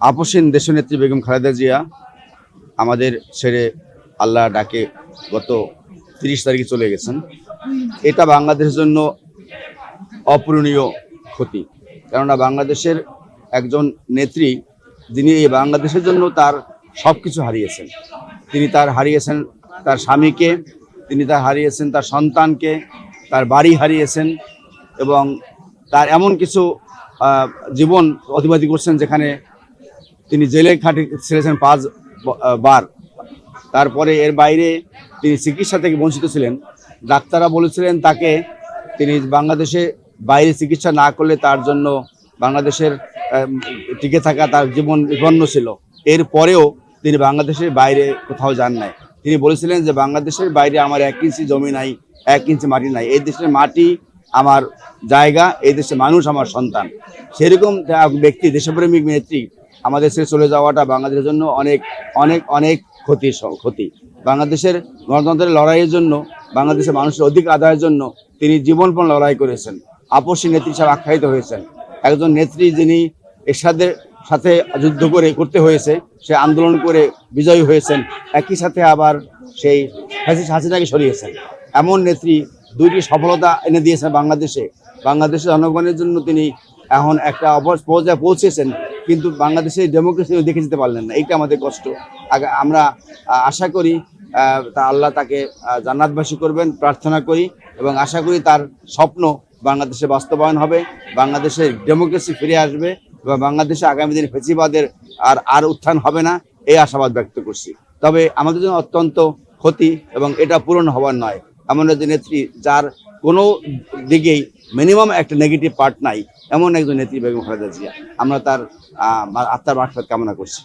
আপসীন দেশনেত্রী বেগম খালেদা জিয়া আমাদের ছেড়ে আল্লাহ ডাকে গত তিরিশ তারিখে চলে গেছেন। এটা বাংলাদেশের জন্য অপূরণীয় ক্ষতি। কেননা বাংলাদেশের একজন নেত্রী যিনি এই বাংলাদেশের জন্য তার সব কিছু হারিয়েছেন। তিনি তার হারিয়েছেন তার স্বামীকে, তিনি তার হারিয়েছেন তার সন্তানকে, তার বাড়ি হারিয়েছেন এবং তার এমন কিছু জীবন অতিবাহিত করছেন যেখানে তিনি জেলে খাটি ছেড়েছেন পাঁচ বার। তারপরে এর বাইরে তিনি চিকিৎসা থেকে বঞ্চিত ছিলেন। ডাক্তাররা বলেছিলেন তাকে তিনি বাংলাদেশে বাইরে চিকিৎসা না করলে তার জন্য বাংলাদেশের টিকে থাকা তার জীবন বিপন্ন ছিল। এর পরেও তিনি বাংলাদেশের বাইরে কোথাও যান নাই। তিনি বলেছিলেন যে, বাংলাদেশের বাইরে আমার এক ইঞ্চি জমি নাই, এক ইঞ্চি মাটি নাই। এই দেশের মাটি আমার জায়গা, এই দেশের মানুষ আমার সন্তান। সেরকম ব্যক্তি, দেশপ্রেমিক নেত্রী আমাদের চলে যাওয়াটা বাংলাদেশের জন্য অনেক অনেক অনেক ক্ষতি ক্ষতি। বাংলাদেশের গণতন্ত্রের লড়াইয়ের জন্য, বাংলাদেশের মানুষের অধিক আদায়ের জন্য তিনি জীবনপণ লড়াই করেছেন। আপসী নেত্রী হিসাবে আখ্যায়িত হয়েছেন। একজন নেত্রী যিনি এরশাদের সাথে যুদ্ধ করে করতে হয়েছে, সে আন্দোলন করে বিজয়ী হয়েছেন। একই সাথে আবার সেই হাসি হাসিনাকে সরিয়েছেন। এমন নেত্রী দুইটি সফলতা এনে দিয়েছেন বাংলাদেশে। বাংলাদেশের জনগণের জন্য তিনি এখন একটা পর্যায়ে পৌঁছেছেন। কিন্তু বাংলাদেশে ডেমোক্রেসি দেখে যেতে পারলেন না। এইটা আমাদের কষ্ট। আমরা আশা করি তা আল্লাহ তাকে জান্নাতবাসী করবেন, প্রার্থনা করি এবং আশা করি তার স্বপ্ন বাংলাদেশে বাস্তবায়ন হবে বাংলাদেশে ডেমোক্রেসি ফিরে আসবে এবং বাংলাদেশে আগামী দিনে ফেসিবাদের আর আর উত্থান হবে না, এই আশাবাদ ব্যক্ত করছি। তবে আমাদের জন্য অত্যন্ত ক্ষতি এবং এটা পূরণ হওয়ার নয়। এমন একজন নেত্রী যার কোনো দিকেই মিনিমাম একটা নেগেটিভ পার্ট নাই। এমন একজন নেত্রী বেগম খালেদা জিয়া। আমরা তার আত্মার মারফত কামনা করছি।